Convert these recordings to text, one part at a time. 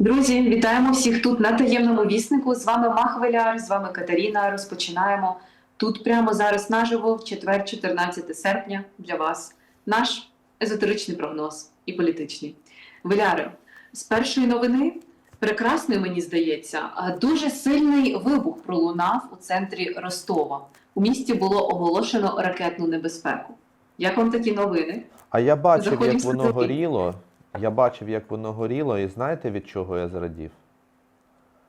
Друзі, вітаємо всіх тут на таємному віснику. З вами Махвеляр, з вами Катерина. Розпочинаємо тут прямо зараз наживо, в четвер, 14 серпня, для вас наш езотеричний прогноз і політичний. Веляре, з першої новини прекрасний, мені здається, дуже сильний вибух пролунав у центрі Ростова. У місті було оголошено ракетну небезпеку. Як вам такі новини? А я бачив, Заходимо як воно горіло. Я бачив, як воно горіло, і знаєте, від чого я зрадів?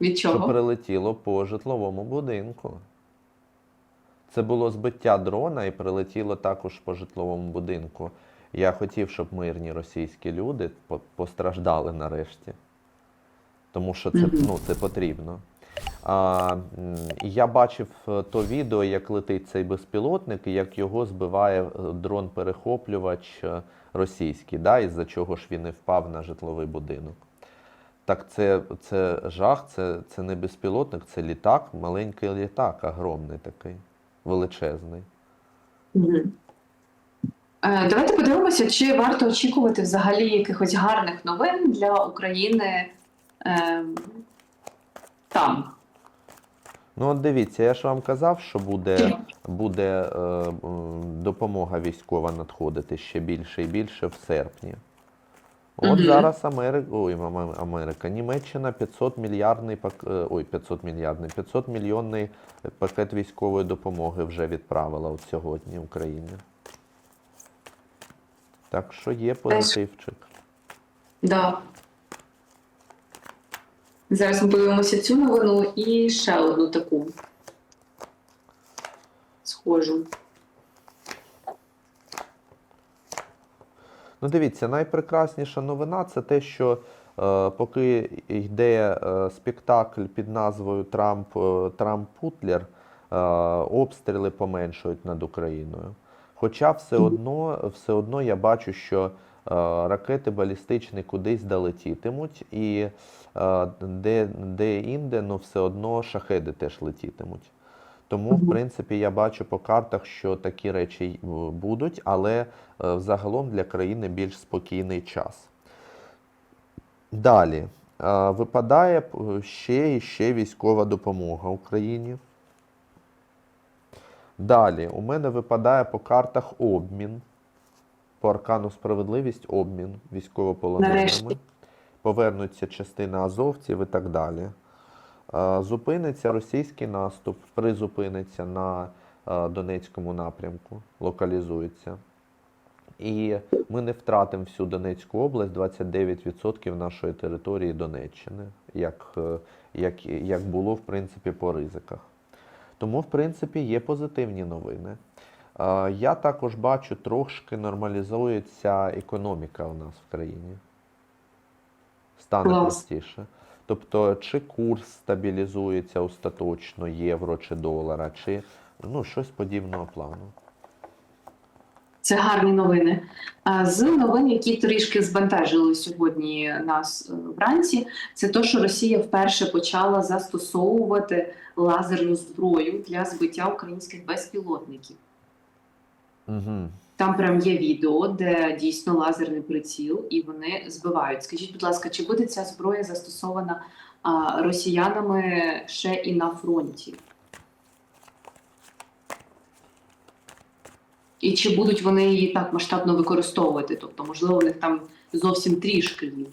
Від Що прилетіло по житловому будинку. Це було збиття дрона і прилетіло також по житловому будинку. Я хотів, щоб мирні російські люди постраждали нарешті. Тому що це, Мгм. ну, це потрібно. А, я бачив е, то відео, як летить цей безпілотник, і як його збиває е, дрон-перехоплювач е, російський, да, із-за чого ж він і впав на житловий будинок. Так це, це жах, це, це не безпілотник, це літак, маленький літак, огромний такий, величезний. Давайте подивимося, чи варто очікувати взагалі якихось гарних новин для України е, там. Ну, от дивіться, я ж вам казав, що буде, буде е, допомога військова надходити ще більше і більше в серпні. От Мгм. зараз Америка, ой, Америка, Німеччина 500 мільярдний е, ой, 500 мільярдний, 500 мільйонний пакет військової допомоги вже відправила от сьогодні Україні. Так що є позитивчик. Да. Зараз ми подивимося цю новину і ще одну таку. Схожу. Ну, дивіться, найпрекрасніша новина це те, що е, поки йде е, спектакль під назвою Трамп е, Трамп Путлер, е, обстріли поменшують над Україною. Хоча все одно, все одно я бачу, що ракети балістичні кудись долетітимуть, і е, де, де інде, ну все одно шахеди теж летітимуть. Тому, в принципі, я бачу по картах, що такі речі е, будуть, але е, загалом для країни більш спокійний час. Далі. Е, Випадає ще і ще військова допомога Україні. Далі, у мене випадає по картах обмін. По аркану справедливість обмін військовополоненими. Повернуться частина азовців і так далі. Е, Зупиниться російський наступ, призупиниться на е, Донецькому напрямку, локалізується. І ми не втратимо всю Донецьку область, 29% нашої території Донеччини, як, е, як, як було, в принципі, по ризиках. Тому, в принципі, є позитивні новини. Я також бачу, трошки нормалізується економіка у нас в країні. Стане Клас. простіше. Тобто, чи курс стабілізується остаточно євро чи долара, чи ну, щось подібного плану. Це гарні новини. З новин, які трішки збентежили сьогодні нас е, вранці, це те, що Росія вперше почала застосовувати лазерну зброю для збиття українських безпілотників. Там прям є відео, де дійсно лазерний приціл, і вони збивають. Скажіть, будь ласка, чи буде ця зброя застосована а, росіянами ще і на фронті? І чи будуть вони її так масштабно використовувати? Тобто, можливо, у них там зовсім трішки є.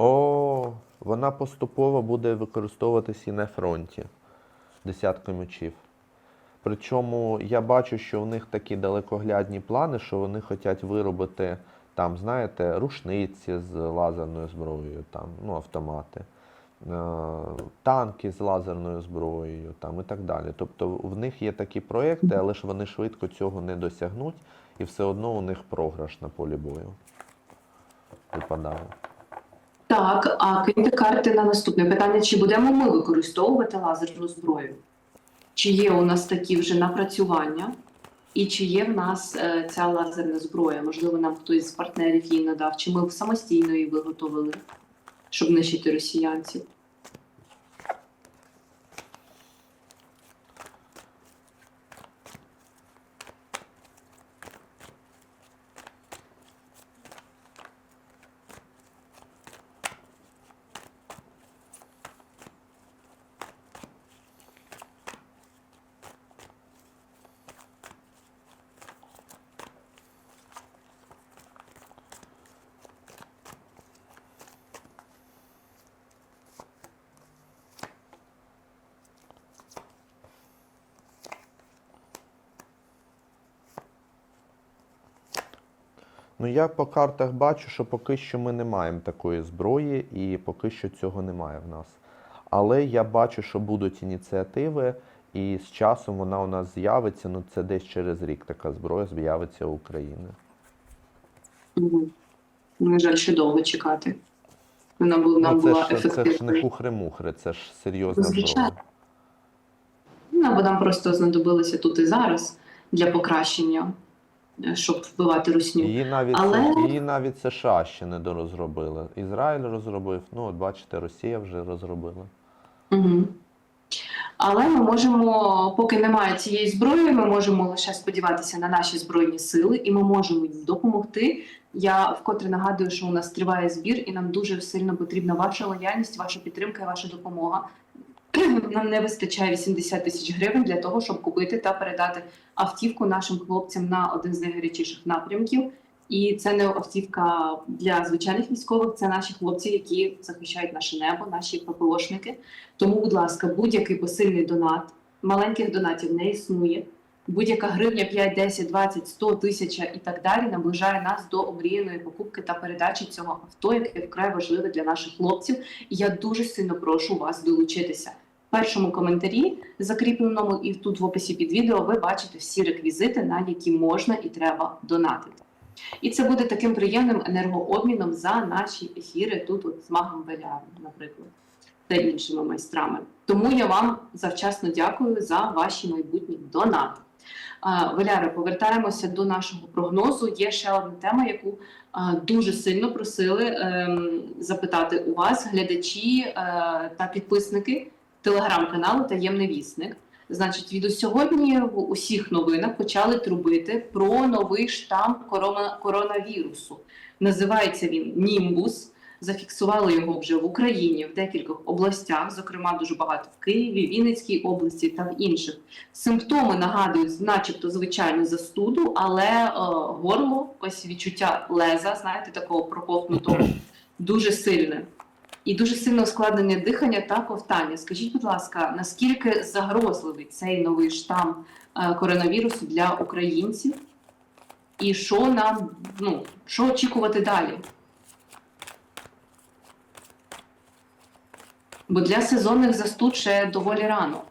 О, вона поступово буде використовуватись і на фронті. Десятка мечів. Причому я бачу, що в них такі далекоглядні плани, що вони хочуть виробити там, знаєте, рушниці з лазерною зброєю, там, ну, автомати, е, танки з лазерною зброєю там, і так далі. Тобто в них є такі проекти, але ж вони швидко цього не досягнуть, і все одно у них програш на полі бою. Випадає. Так, а киньте карти на наступне питання: чи будемо ми використовувати лазерну зброю? Чи є у нас такі вже напрацювання? І чи є в нас е, ця лазерна зброя? Можливо, нам хтось з партнерів її надав, чи ми самостійно її виготовили, щоб нищити росіянців? Ну, я по картах бачу, що поки що ми не маємо такої зброї, і поки що цього немає в нас. Але я бачу, що будуть ініціативи, і з часом вона у нас з'явиться. Ну, це десь через рік така зброя з'явиться у України. Угу. На жаль, ще довго чекати. Вона була нам Ну, це була ж, це ж не хухри-мухри, це ж серйозна зброя. Ну, бо нам просто знадобилося тут і зараз для покращення, щоб вбивати русню. Її навіть, Але- її навіть США ще не дорозробили. Ізраїль розробив, ну от бачите, Росія вже розробила. Угу. Але ми можемо, поки немає цієї зброї, ми можемо лише сподіватися на наші збройні сили, і ми можемо їм допомогти. Я вкотре нагадую, що у нас триває збір, і нам дуже сильно потрібна ваша лояльність, ваша підтримка і ваша допомога. Нам не вистачає 80 тисяч гривень для того, щоб купити та передати автівку нашим хлопцям на один з найгарячіших напрямків. І це не автівка для звичайних військових, це наші хлопці, які захищають наше небо, наші ППОшники. Тому, будь ласка, будь-який посильний донат, маленьких донатів не існує. Будь-яка гривня 5, 10, 20, 100, тисяча і так далі наближає нас до омріяної покупки та передачі цього авто, яке вкрай важливе для наших хлопців. І я дуже сильно прошу вас долучитися. Першому коментарі, закріпленому і тут в описі під відео, ви бачите всі реквізити, на які можна і треба донатити. І це буде таким приємним енергообміном за наші ефіри тут, от з магом Беляром, наприклад, та іншими майстрами. Тому я вам завчасно дякую за ваші майбутні донати. А, Валяре, повертаємося до нашого прогнозу. Є ще одна тема, яку дуже сильно просили ем, запитати у вас глядачі е, та підписники телеграм-каналу Таємний вісник. Значить, від сьогодні в усіх новинах почали трубити про новий штам корона- коронавірусу. Називається він Німбус. Зафіксували його вже в Україні в декількох областях, зокрема дуже багато в Києві, Вінницькій області та в інших. Симптоми нагадують, начебто, звичайну застуду, але е, горло, ось відчуття леза, знаєте, такого проковтнутого, дуже сильне. І дуже сильне ускладнення дихання та ковтання. Скажіть, будь ласка, наскільки загрозливий цей новий штам е, коронавірусу для українців? І що нам ну, що очікувати далі? Бо для сезонних застуд ще доволі рано.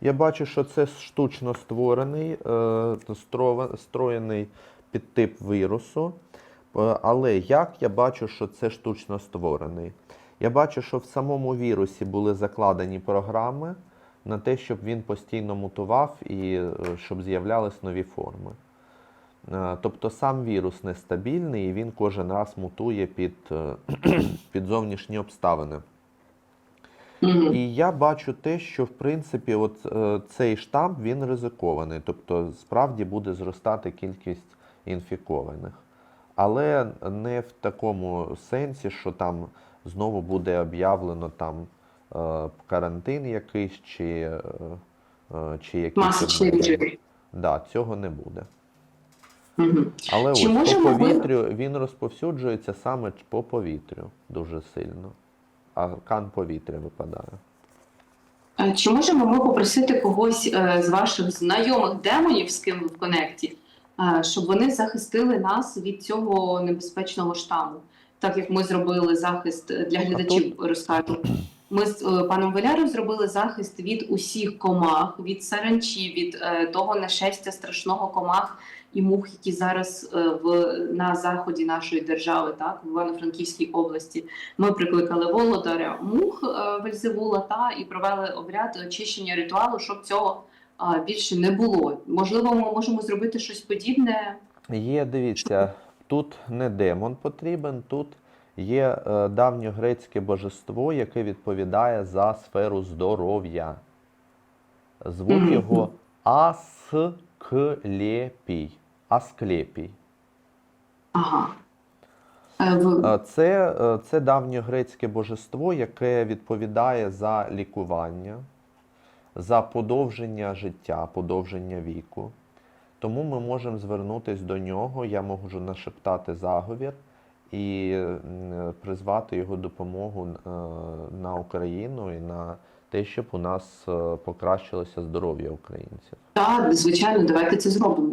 Я бачу, що це штучно створений, е, стро- строєний підтип вірусу. Е, Але як я бачу, що це штучно створений? Я бачу, що в самому вірусі були закладені програми на те, щоб він постійно мутував і е, щоб з'являлись нові форми. Тобто сам вірус нестабільний і він кожен раз мутує під, під зовнішні обставини. Мгм. І я бачу те, що в принципі от, е, цей штамп він ризикований, тобто справді буде зростати кількість інфікованих. Але не в такому сенсі, що там знову буде об'явлено там е, карантин якийсь чи, е, е, чи якийсь. Обмеження. Да, цього не буде. Мгм. Але Чи ось по можемо ми- повітрю він розповсюджується саме по повітрю дуже сильно. А кан повітря випадає. Чи можемо ми попросити когось е, з ваших знайомих демонів, з ким ви в конекті, е, щоб вони захистили нас від цього небезпечного штаму. Так як ми зробили захист для глядачів, розкажу. Ми з е, паном Веляром зробили захист від усіх комах, від саранчі, від е, того нашестя страшного комах і мух, які зараз е, в на заході нашої держави, так в Івано-Франківській області. Ми прикликали володаря мух е, Вельзевула та і провели обряд очищення ритуалу, щоб цього більше не було. Можливо, ми можемо зробити щось подібне. Є, дивіться, тут не демон потрібен, тут є е, давньогрецьке божество, яке відповідає за сферу здоров'я. Мгм. його Асклепій. Асклепій. Ага. Е, Е, Це, е, це давньогрецьке божество, яке відповідає за лікування, за подовження життя, подовження віку. Тому ми можемо звернутися до нього, я можу нашептати заговір і призвати його допомогу на Україну і на те, щоб у нас покращилося здоров'я українців. Так, звичайно, давайте це зробимо.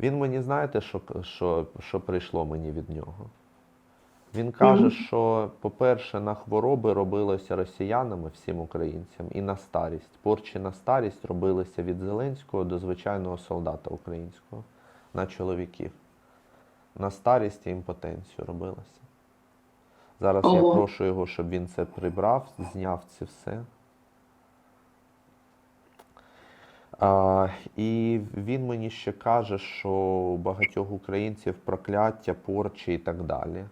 Він мені, знаєте, що, що, що прийшло мені від нього? Він каже, Мгм. що, по-перше, на хвороби робилося росіянами, всім українцям, і на старість. Порчі на старість робилися від Зеленського до звичайного солдата українського, на чоловіків. На старість і імпотенцію робилося. Зараз я прошу його, щоб він це прибрав, зняв це все. А, і він мені ще каже, що у багатьох українців прокляття, порчі і так далі.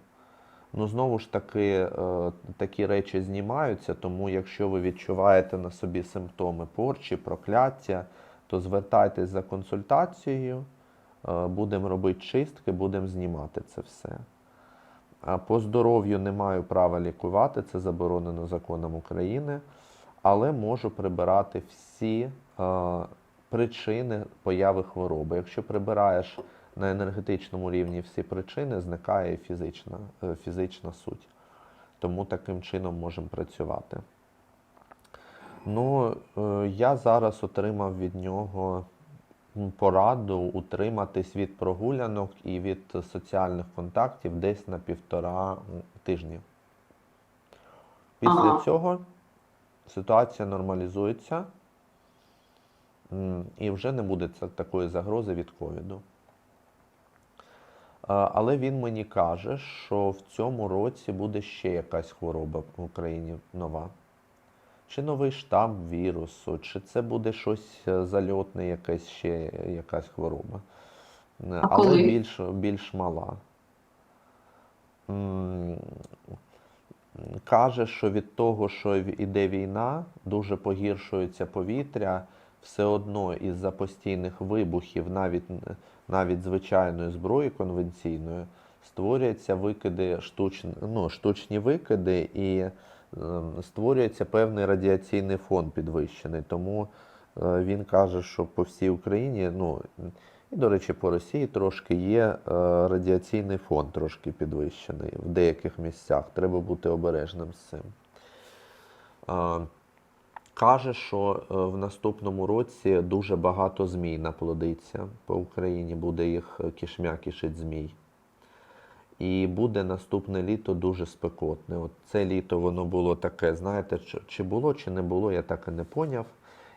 Ну, знову ж таки, е, такі речі знімаються, тому якщо ви відчуваєте на собі симптоми порчі, прокляття, то звертайтесь за консультацією, е, будемо робити чистки, будемо знімати це все. По здоров'ю не маю права лікувати, це заборонено законом України, але можу прибирати всі е, причини появи хвороби. Якщо прибираєш на енергетичному рівні всі причини, зникає фізична, е, фізична суть. Тому таким чином можемо працювати. Ну, е, я зараз отримав від нього пораду утриматись від прогулянок і від соціальних контактів десь на півтора тижні. Після Ага. цього ситуація нормалізується і вже не буде такої загрози від ковіду. Але він мені каже, що в цьому році буде ще якась хвороба в Україні нова. Чи новий штам вірусу, чи це буде щось е, зальотне, якась ще якась хвороба. Е, Але коли? більш, більш мала. Каже, що від того, що іде війна, дуже погіршується повітря, все одно із-за постійних вибухів, навіть, навіть звичайної зброї конвенційної, створюються викиди штучні, ну, штучні викиди і ем, створюється певний радіаційний фон підвищений. Тому е, він каже, що по всій Україні, ну і, до речі, по Росії трошки є е, радіаційний фон трошки підвищений в деяких місцях. Треба бути обережним з цим. Е, Каже, що е, в наступному році дуже багато змій наплодиться по Україні, буде їх е, кишмя кишить змій. І буде наступне літо дуже спекотне. От це літо воно було таке, знаєте, чи- було, чи не було, я так і не поняв.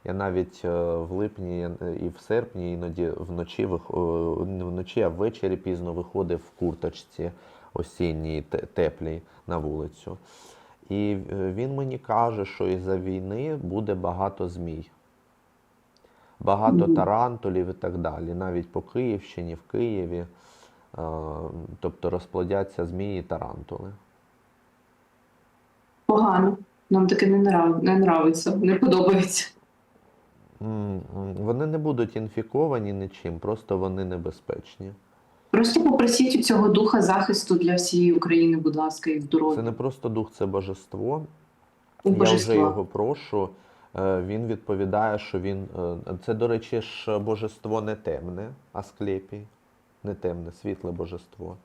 Я навіть е, в липні і в серпні іноді вночі, вночі, а ввечері пізно виходив в курточці осінній, теплій на вулицю. І е, він мені каже, що із-за війни буде багато змій. Багато Мгм. тарантулів і так далі. Навіть по Київщині, в Києві. Е, Тобто розплодяться змії і тарантули. Погано. Нам таке не, нрав... не нравиться, не подобається. Вони не будуть інфіковані нічим, просто вони небезпечні. Просто попросіть у цього духа захисту для всієї України, будь ласка, і здоров'я. Це не просто дух, це божество. У Я вже його прошу. Е, Він відповідає, що він. е, Це, до речі, ж божество не темне, Асклепій. Не темне, світле божество.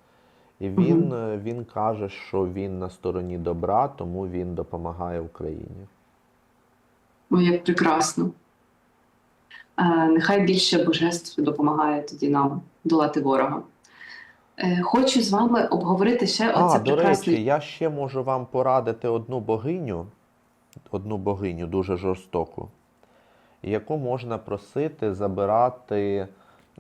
І він, е, він каже, що він на стороні добра, тому він допомагає Україні. Ой, як прекрасно. Нехай більше божеств допомагає тоді нам долати ворога. Е, хочу з вами обговорити ще А, оце до прекрасне. речі, я ще можу вам порадити одну богиню, одну богиню дуже жорстоку, яку можна просити забирати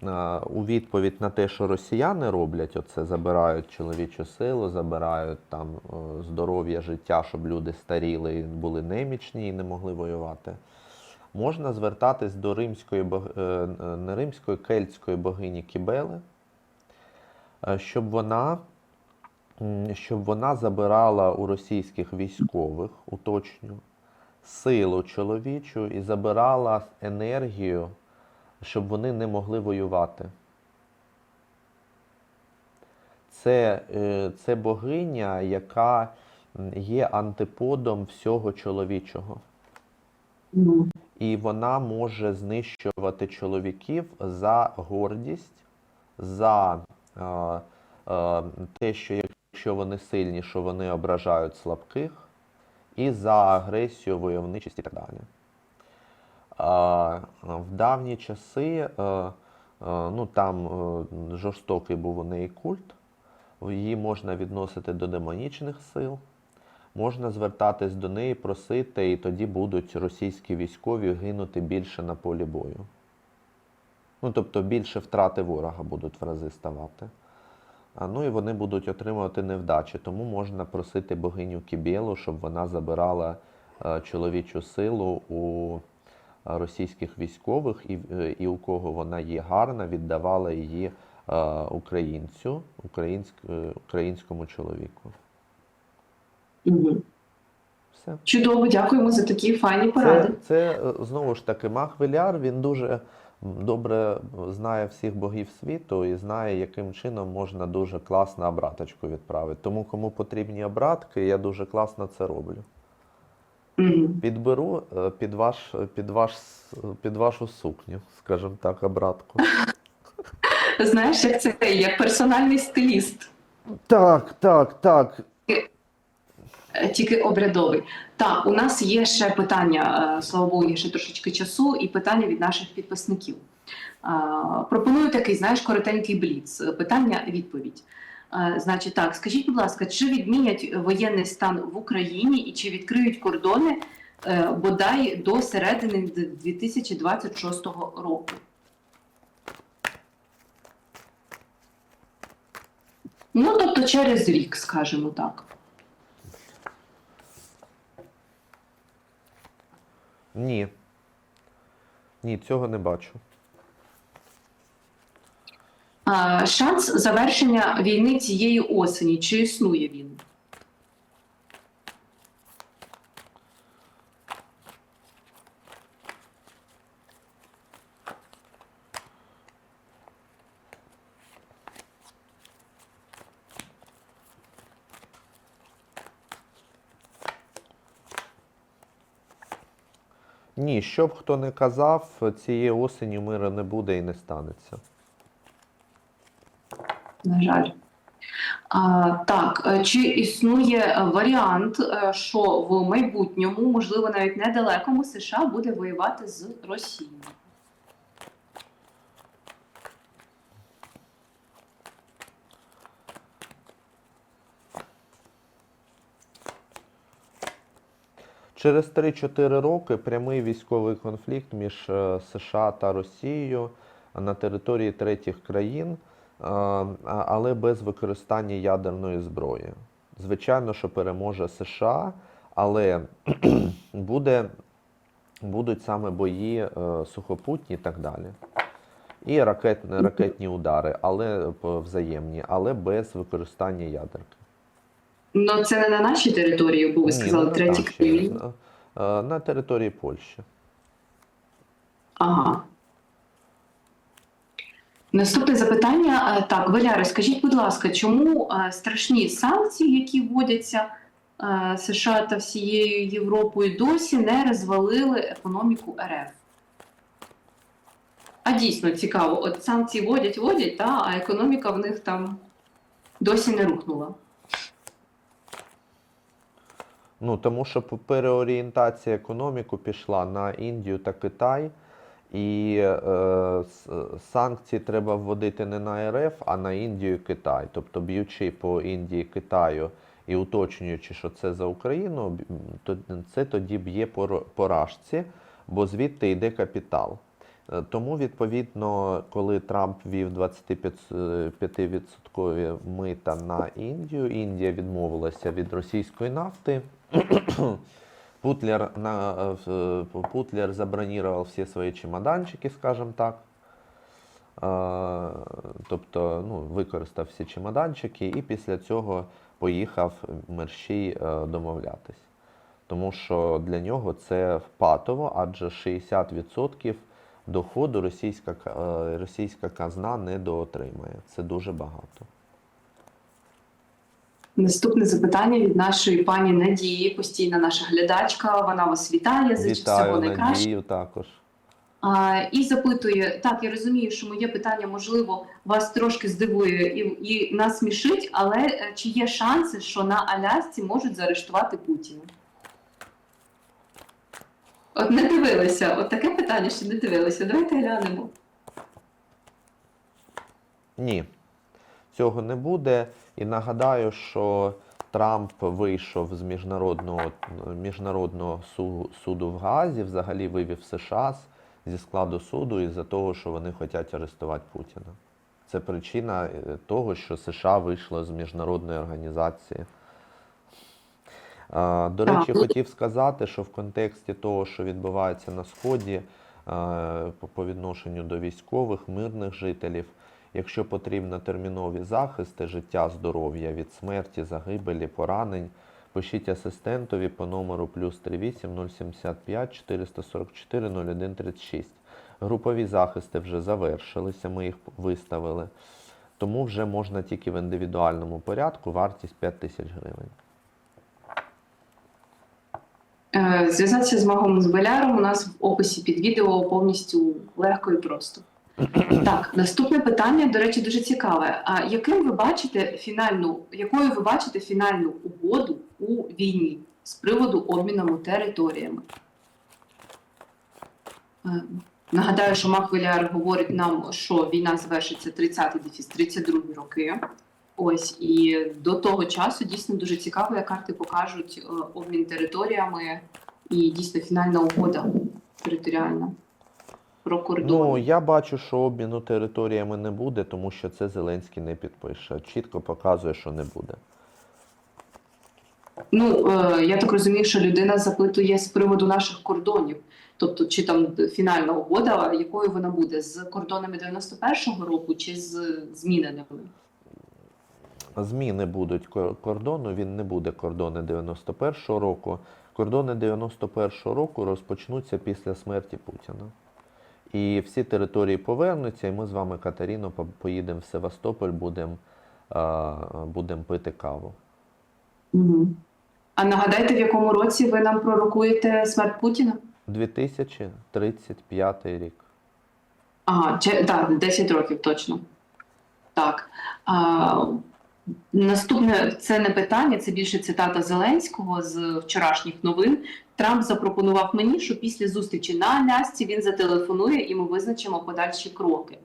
е, у відповідь на те, що росіяни роблять, оце забирають чоловічу силу, забирають там е, здоров'я, життя, щоб люди старіли і були немічні і не могли воювати. Можна звертатись до римської не римської, кельтської богині Кібели, щоб вона щоб вона забирала у російських військових, уточню, силу чоловічу і забирала енергію, щоб вони не могли воювати. Це, е, це богиня, яка є антиподом всього чоловічого. Ну, І вона може знищувати чоловіків за гордість, за е, е, те, що якщо вони сильні, що вони ображають слабких, і за агресію, войовничість і так далі. В давні часи е, е, ну, там е, жорстокий був у неї культ, її можна відносити до демонічних сил. Можна звертатись до неї, просити, і тоді будуть російські військові гинути більше на полі бою. Ну, тобто більше втрати ворога будуть в рази ставати. А, ну і вони будуть отримувати невдачі. Тому можна просити богиню Кібєлу, щоб вона забирала е, чоловічу силу у е, російських військових, і, е, і у кого вона є гарна, віддавала її е, українцю, українськ, е, українському чоловіку. угу. Все. Чудово, дякуємо за такі файні поради. Це, це знову ж таки Мах Веляр, він дуже добре знає всіх богів світу і знає, яким чином можна дуже класно обраточку відправити. Тому кому потрібні обратки, я дуже класно це роблю. Підберу е, під, ваш, під, ваш, під вашу сукню, скажімо так, обратку. Знаєш, як це як персональний стиліст, Так, так, так. Е, тільки обрядовий. Так, у нас є ще питання, е, слава Богу, є ще трошечки часу, і питання від наших підписників. Е, Пропоную такий, знаєш, коротенький бліц. Питання-відповідь. Е, Значить, так, скажіть, будь ласка, чи відмінять воєнний стан в Україні і чи відкриють кордони бодай до середини 2026 року? Ну, тобто через рік, скажімо так. Ні. Ні, цього не бачу. А, Шанс завершення війни цієї осені. Чи існує він? Ні, що б хто не казав, цієї осені миру не буде і не станеться. На жаль. А, так, е, чи існує е, варіант, е, що в майбутньому, можливо, навіть недалекому, США буде воювати з Росією? Через 3-4 роки прямий військовий конфлікт між е, США та Росією на території третіх країн, е, але без використання ядерної зброї. Звичайно, що переможе США, але буде, будуть саме бої е, сухопутні і так далі. І ракет, ракетні удари, але взаємні, але без використання ядерки. Ну, це не на нашій території, бо ви сказали не на треті нашій, країни. е, На території Польщі. Ага. Наступне запитання. Е, Так, Валяри, скажіть, будь ласка, чому е, страшні санкції, які вводяться е, США та всією Європою, досі не розвалили економіку РФ? А дійсно цікаво, от санкції вводять, вводять, та, а економіка в них там досі не рухнула. Ну, тому що переорієнтація економіки пішла на Індію та Китай, і е, санкції треба вводити не на РФ, а на Індію і Китай. Тобто, б'ючи по Індії Китаю і уточнюючи, що це за Україну, то це тоді б'є по ро- по рашці, бо звідти йде капітал. Е, Тому, відповідно, коли Трамп ввів 25% мита на Індію, Індія відмовилася від російської нафти. Путлер, на, э, Путлер забронировал всі свої чемоданчики, скажімо так. Тобто ну, використав всі чемоданчики і після цього поїхав Мерщій е, домовлятись. Тому що для нього це впатово, адже 60% доходу російська, е, російська казна не доотримає. Це дуже багато. Наступне запитання від нашої пані Надії, постійна наша глядачка. Вона вас вітає, зичить всього найкраще. Надію також. А, і запитує: так, я розумію, що моє питання можливо вас трошки здивує і, і насмішить, але е, чи є шанси, що на Алясці можуть заарештувати Путіна? От не дивилися, от таке питання ще не дивилися. Давайте глянемо. Ні, цього не буде. І нагадаю, що Трамп вийшов з міжнародного, міжнародного суду в Гаазі, взагалі вивів США зі складу суду із-за того, що вони хочуть арестувати Путіна. Це причина е, того, що США вийшло з міжнародної організації. До речі, хотів сказати, що в контексті того, що відбувається на Сході е, по відношенню до військових, мирних жителів, якщо потрібно термінові захисти життя, здоров'я від смерті, загибелі, поранень, пишіть асистентові по номеру плюс 38 075 444 01 36. Групові захисти вже завершилися, ми їх виставили. Тому вже можна тільки в індивідуальному порядку, вартість 5 тисяч гривень. Е, Зв'язатися з магом з Беляром у нас в описі під відео повністю легко і просто. Так, наступне питання, до речі, дуже цікаве. А яким ви бачите фінальну, якою ви бачите фінальну угоду у війні з приводу обміну територіями? Е, Нагадаю, що Мак Веляр говорить нам, що війна завершиться 30 дефіс 32 роки. Ось і до того часу дійсно дуже цікаво, як карти покажуть е, обмін територіями і дійсно фінальна угода територіальна про кордон. Ну, я бачу, що обміну територіями не буде, тому що це Зеленський не підпише. Чітко показує, що не буде. Ну е, я так розумію, що людина запитує з приводу наших кордонів. Тобто, чи там фінальна угода, якою вона буде з кордонами 91-го року, чи з зміненими? Зміни будуть кордону, він не буде кордони 91-го року. Кордони 91-го року розпочнуться після смерті Путіна. І всі території повернуться, і ми з вами, Катеріно, по- поїдемо в Севастополь, будемо будем пити каву. Угу. А нагадайте, в якому році ви нам пророкуєте смерть Путіна? 2035 рік. Ага, так, 10 років точно. Так. А, наступне це не питання, це більше цитата Зеленського з вчорашніх новин. Трамп запропонував мені, що після зустрічі на Алясці він зателефонує і ми визначимо подальші кроки.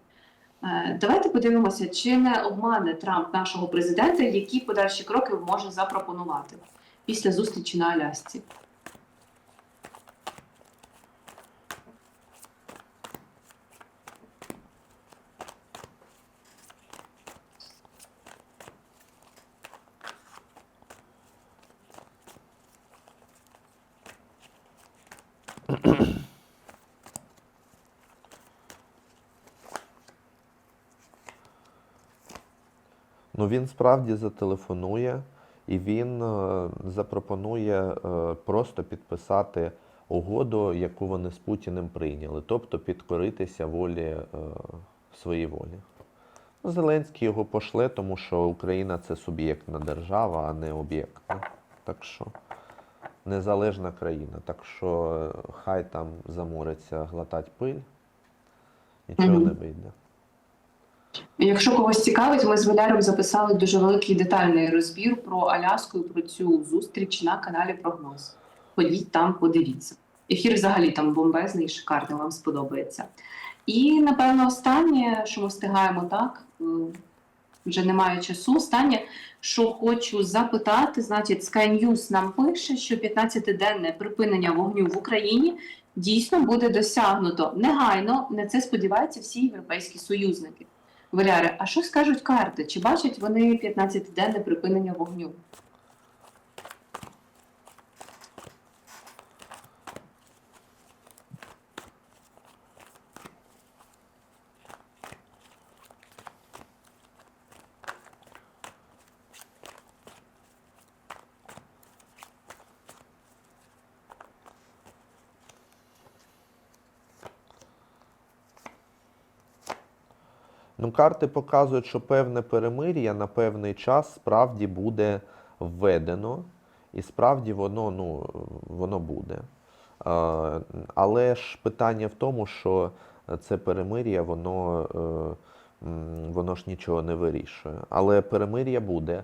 Е, Давайте подивимося, чи не обмане Трамп нашого президента, які подальші кроки може запропонувати після зустрічі на Алясці. Ну він справді зателефонує і він е, запропонує е, просто підписати угоду, яку вони з Путіним прийняли, тобто підкоритися волі е, своїй волі. Ну, Зеленський його пошле, тому що Україна це суб'єктна держава, а не об'єктна. Так що незалежна країна. Так що е, хай там замориться глотать пиль, нічого Мгм. не вийде. Якщо когось цікавить, ми з Валяром записали дуже великий детальний розбір про Аляску і про цю зустріч на каналі Прогноз. Ходіть там, подивіться. Ефір взагалі там бомбезний, шикарний, вам сподобається. І напевно, останнє, що ми встигаємо так, е, вже немає часу. Останнє, що хочу запитати, значить, Sky News нам пише, що 15-денне припинення вогню в Україні дійсно буде досягнуто негайно. На це сподіваються всі європейські союзники. Валяри, а що скажуть карти? Чи бачать вони 15-денне припинення вогню? Карти показують, що певне перемир'я на певний час справді буде введено, і справді воно, ну, воно буде. Але ж питання в тому, що це перемир'я, воно, е, воно ж нічого не вирішує. Але перемир'я буде е,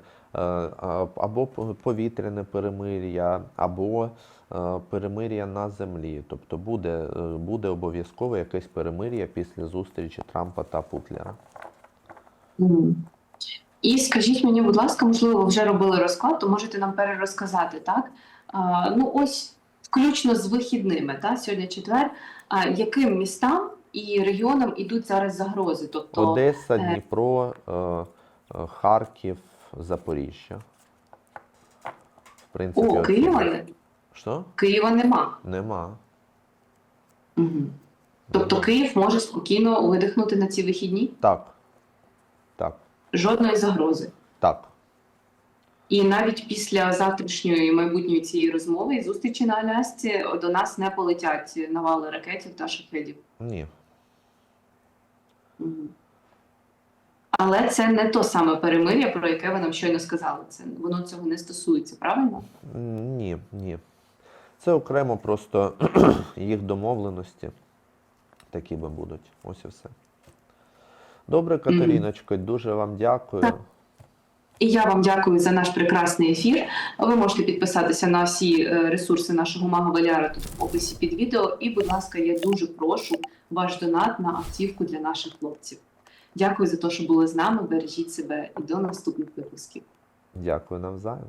або повітряне перемир'я, або е, перемир'я на землі. Тобто буде, буде обов'язково якесь перемир'я після зустрічі Трампа та Путлера. І скажіть мені, будь ласка, можливо, ви вже робили розклад, то можете нам перерозказати, так? А, ну, ось включно з вихідними, так? сьогодні четвер. А, яким містам і регіонам ідуть зараз загрози? Тобто, Одеса, е, Дніпро, е, е, Харків, Запоріжжя. В принципі, о, от- Києва, є? Що? Києва нема. Нема. Угу. Тобто Нема. Київ може спокійно видихнути на ці вихідні? Так. Жодної загрози. Так. І навіть після завтрашньої майбутньої цієї розмови і зустрічі на Алясці до нас не полетять навали ракетів та шахедів. Ні. Але це не то саме перемир'я, про яке ви нам щойно сказали. Це воно цього не стосується, правильно? Ні, ні. Це окремо просто їх домовленості. Такі би будуть. Ось і все. Добре, Катеріночко, дуже вам дякую. І я вам дякую за наш прекрасний ефір. Ви можете підписатися на всі е, ресурси нашого мага Валяра тут в описі під відео. І, будь ласка, я дуже прошу ваш донат на автівку для наших хлопців. Дякую за те, що були з нами. Бережіть себе і до наступних випусків. Дякую навзаєм.